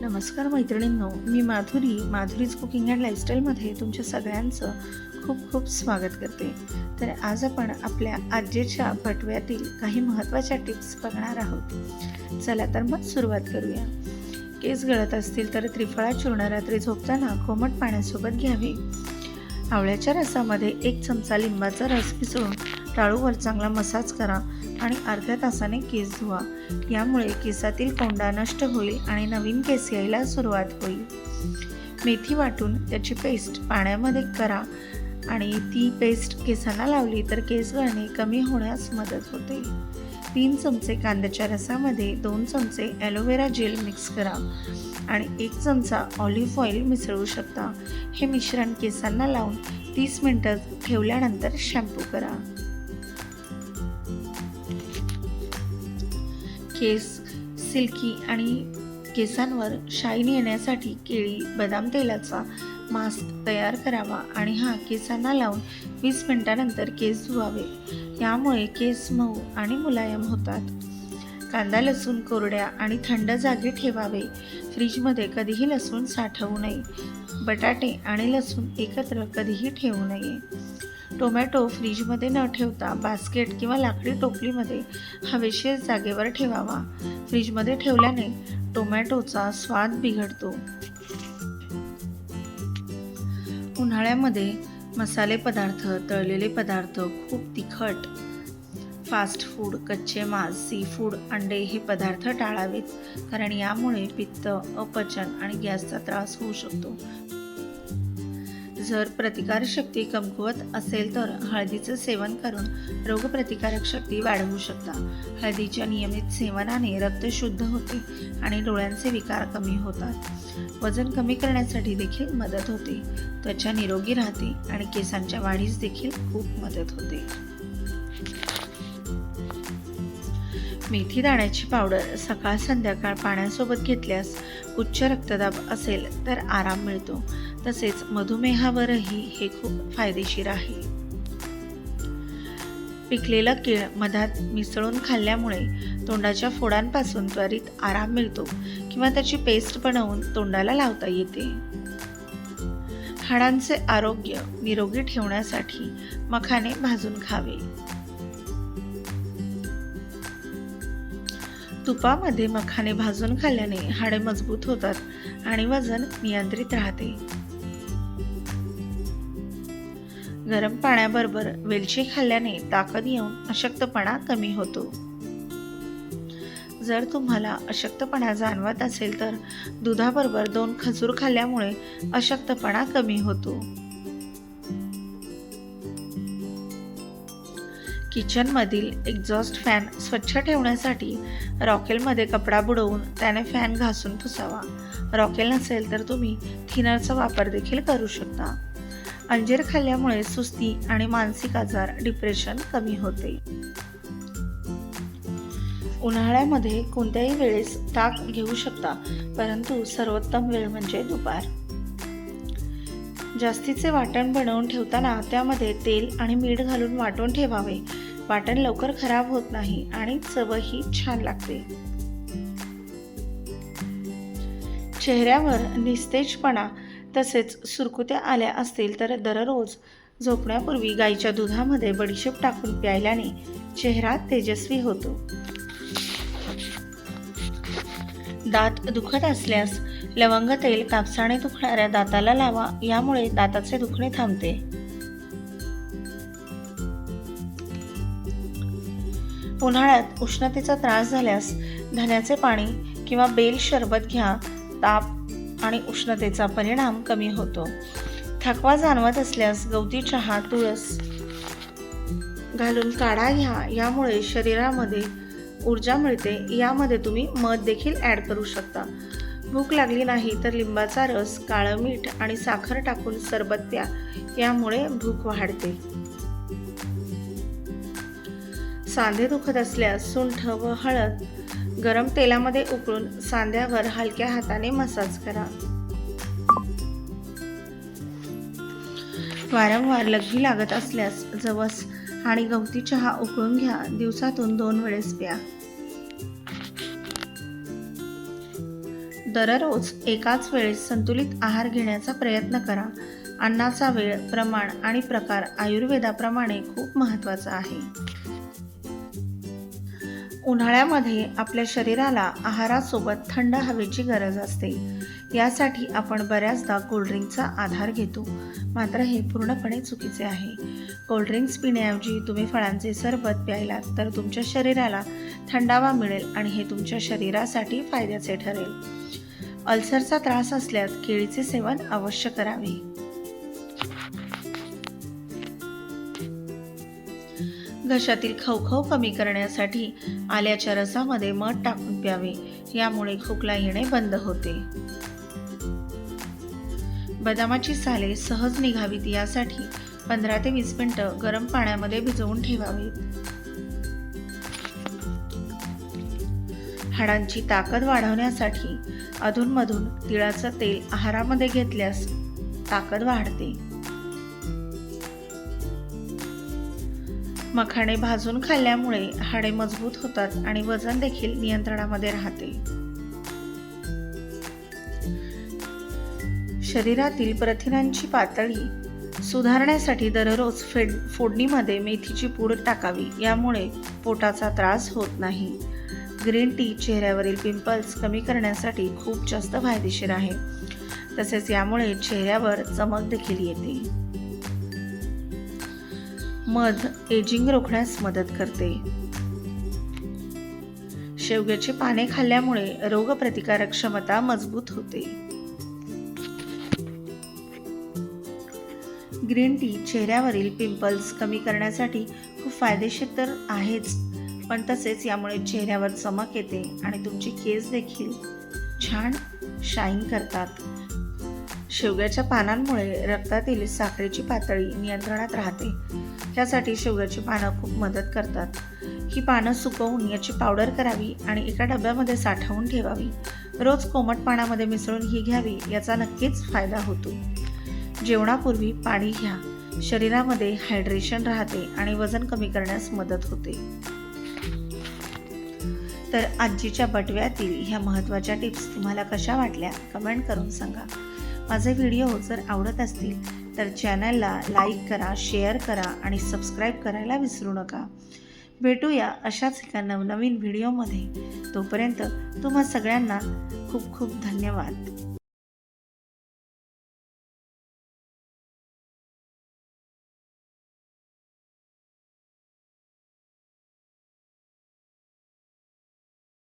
नमस्कार मैत्रिणींनो मी माधुरी माधुरीज कुकिंग अँड लाईफस्टाईलमध्ये तुमच्या सगळ्यांचं खूप खूप स्वागत करते. तर आज आपण आपल्या आजीच्या बटव्यातील काही महत्त्वाच्या टिप्स बघणार आहोत. चला तर मग सुरुवात करूया. केस गळत असतील तर त्रिफळा चूर्ण रात्री झोपताना कोमट पाण्यासोबत घ्यावे. आवळ्याच्या रसामध्ये एक चमचा लिंबाचा रस मिसळून टाळूवर चांगला मसाज करा. आणि अर्ध्या तासाने केस धुवा. यामुळे केसातील कोंडा नष्ट होईल आणि नवीन केस यायला सुरुवात होईल. मेथी वाटून त्याची पेस्ट पाण्यामध्ये करा आणि ती पेस्ट केसांना लावली तर केस गळणे कमी होण्यास मदत होते. तीन चमचे कांद्याच्या रसामध्ये दोन चमचे ॲलोवेरा जेल मिक्स करा आणि एक चमचा ऑलिव्ह ऑइल मिसळू शकता. हे मिश्रण केसांना लावून तीस मिनटं ठेवल्यानंतर शॅम्पू करा. केस सिल्की आणि केसांवर शाईन येण्यासाठी केळी बदाम तेलाचा मास्क तयार करावा आणि हा केसांना लावून वीस मिनिटानंतर केस धुवावे. यामुळे केस मऊ आणि मुलायम होतात. कांदा लसूण कोरड्या आणि थंड जागी ठेवावे. फ्रीजमध्ये कधीही लसूण साठवू नये. बटाटे आणि लसूण एकत्र कधीही ठेवू नये. टोमॅटो फ्रीजमध्ये न ठेवता बास्केट किंवा लाकडी टोपलीमध्ये हवेशीर जागेवर ठेवावा. फ्रीजमध्ये ठेवल्याने टोमॅटोचा स्वाद बिघडतो. उन्हाळ्यामध्ये मसाले पदार्थ तळलेले पदार्थ खूप तिखट. फास्ट फूड कच्चे मांस सी फूड अंडे हे पदार्थ टाळावेत कारण यामुळे पित्त अपचन आणि गॅसचा त्रास होऊ शकतो. जर प्रतिकारशक्ती कमकुवत असेल तर हळदीचं सेवन करून रोगप्रतिकारक शक्ती वाढवू शकता. हळदीच्या नियमित सेवनाने रक्त शुद्ध होते आणि डोळ्यांचे विकार कमी होतात. वजन कमी करण्यासाठी देखील मदत होते. त्वचा निरोगी राहते आणि केसांच्या वाढीस देखील खूप मदत होते. मेथी दाण्याची पावडर सकाळ संध्याकाळ पाण्यासोबत घेतल्यास उच्च रक्तदाब असेल तर आराम मिळतो. तसेच मधुमेहावरही हे खूप फायदेशीर आहे. पिकलेलं केळ मधात मिसळून खाल्ल्यामुळे तोंडाच्या फोडांपासून त्वरित आराम मिळतो किंवा त्याची पेस्ट बनवून तोंडाला लावता येते. हाडांचे आरोग्य निरोगी ठेवण्यासाठी मखाने भाजून खावे. तुपामध्ये मखाने भाजून खाल्ल्याने हाडे मजबूत होतात आणि वजन नियंत्रित राहते. गरम पाण्याबरोबर वेलची खाल्ल्याने ताकद येऊन अशक्तपणा कमी होतो. जर तुम्हाला अशक्तपणा जाणवत असेल तर दुधाबरोबर दोन खजूर खाल्ल्यामुळे अशक्तपणा कमी होतो. किचनमधील एक्झॉस्ट फॅन स्वच्छ ठेवण्यासाठी रॉकेलमध्ये कपडा बुडवून त्याने फॅन घासून पुसावा रॉकेल नसेल तर तुम्ही थिनरचा वापर देखील करू शकता. अंजीर खाल्ल्यामुळे सुस्ती आणि मानसिक आजार डिप्रेशन कमी होते. उन्हाळ्यामध्ये कोणत्याही वेळेस ताक घेऊ शकता परंतु सर्वोत्तम वेळ म्हणजे दुपार. जास्तीचे वाटण बनवून ठेवताना त्यामध्ये तेल आणि मीठ घालून वाटून ठेवावे. वाटण लवकर खराब होत नाही आणि चवही छान लागते. चेहऱ्यावर निस्तेजपणा तसेच सुरकुत्या आल्या असतील तर दररोज झोपण्यापूर्वी गाईच्या दुधामध्ये बडीशेप टाकून प्यायल्याने चेहरा तेजस्वी होतो. दात दुखत असल्यास लवंग तेल कापसाने दुखणाऱ्या दाताला लावा यामुळे दाताचे दुखणे थांबते. उन्हाळ्यात उष्णतेचा त्रास झाल्यास धन्याचे पाणी किंवा बेल शरबत घ्या ताप आणि उष्णतेचा परिणाम कमी होतो. थकवा जाणवत असल्यास गवती चहा तुळस घालून काढा घ्या. यामुळे शरीरामध्ये ऊर्जा मिळते. यामध्ये तुम्ही मध देखील ॲड करू शकता. भूक लागली नाही तर लिंबाचा रस काळं मीठ आणि साखर टाकून सरबत प्या. यामुळे भूक वाढते. सांधे दुखत असल्यास सुंठ व हळद गरम तेलामध्ये उकळून सांध्यावर हलक्या हाताने मसाज करा. वारंवार लघवी लागत असल्यास जवस आणि गवती चहा उकळून घ्या. दिवसातून दोन वेळेस प्या. दररोज एकाच वेळेस संतुलित आहार घेण्याचा प्रयत्न करा. अन्नाचा वेळ प्रमाण आणि प्रकार आयुर्वेदाप्रमाणे खूप महत्त्वाचा आहे. उन्हाळ्यामध्ये आपल्या शरीराला आहारासोबत थंड हवेची गरज असते. यासाठी आपण बऱ्याचदा कोल्ड्रिंकचा आधार घेतो. मात्र हे पूर्णपणे चुकीचे आहे. कोल्ड्रिंक्स पिण्याऐवजी तुम्ही फळांचे सरबत प्यायलात तर तुमच्या शरीराला थंडावा मिळेल आणि हे तुमच्या शरीरासाठी फायद्याचे ठरेल. अल्सरचा त्रास असल्यास केळीचे सेवन अवश्य करावे. घशातील खवखव कमी करण्यासाठी आल्याच्या रसामध्ये मध टाकून प्यावे. यामुळे खोकला येणे बंद होते. बदामाची साले सहज निघावीत यासाठी पंधरा ते वीस मिनटं गरम पाण्यामध्ये भिजवून ठेवावीत हाडांची ताकद वाढवण्यासाठी अधूनमधून तिळाचं तेल आहारामध्ये घेतल्यास ताकद वाढते. मखाणे भाजून खाल्ल्यामुळे हाडे मजबूत होतात आणि वजन देखील नियंत्रणामध्ये राहते. शरीरातील प्रथिनांची पातळी सुधारण्यासाठी दररोज फेड फोडणीमध्ये मेथीची पूड टाकावी यामुळे पोटाचा त्रास होत नाही. ग्रीन टी चेहऱ्यावरील पिंपल्स कमी करण्यासाठी खूप जास्त फायदेशीर आहे. तसेच यामुळे चेहऱ्यावर चमक देखील येते. मध एजिंग रोखण्यास मदत करते. शेवग्याची पाने खाल्ल्यामुळे रोगप्रतिकारक क्षमता मजबूत होते. ग्रीन टी चेहऱ्यावरील पिंपल्स कमी करण्यासाठी खूप फायदेशीर तर आहेच पण तसेच यामुळे चेहऱ्यावर चमक येते आणि तुमची केस देखील छान शाईन करतात. शेवग्याच्या पानांमुळे रक्तातील साखरेची पातळी नियंत्रणात राहते. त्यासाठी शेवग्याची पानं खूप मदत करतात. ही पानं सुकवून याची पावडर करावी आणि एका डब्यामध्ये साठवून ठेवावी. रोज कोमट पाण्यामध्ये मिसळून ही घ्यावी याचा नक्कीच फायदा होतो. जेवणापूर्वी पाणी घ्या. शरीरामध्ये हायड्रेशन राहते आणि वजन कमी करण्यास मदत होते. तर आजीच्या बटव्यातील ह्या महत्त्वाच्या टिप्स तुम्हाला कशा वाटल्या? कमेंट करून सांगा. माझे व्हिडिओ जर आवडत असतील तर चॅनलला लाईक करा शेअर करा आणि सबस्क्राईब करायला विसरू नका. भेटूया अशाच एका नवनवीन व्हिडिओमध्ये. तोपर्यंत तुम्हा सगळ्यांना खूप खूप धन्यवाद.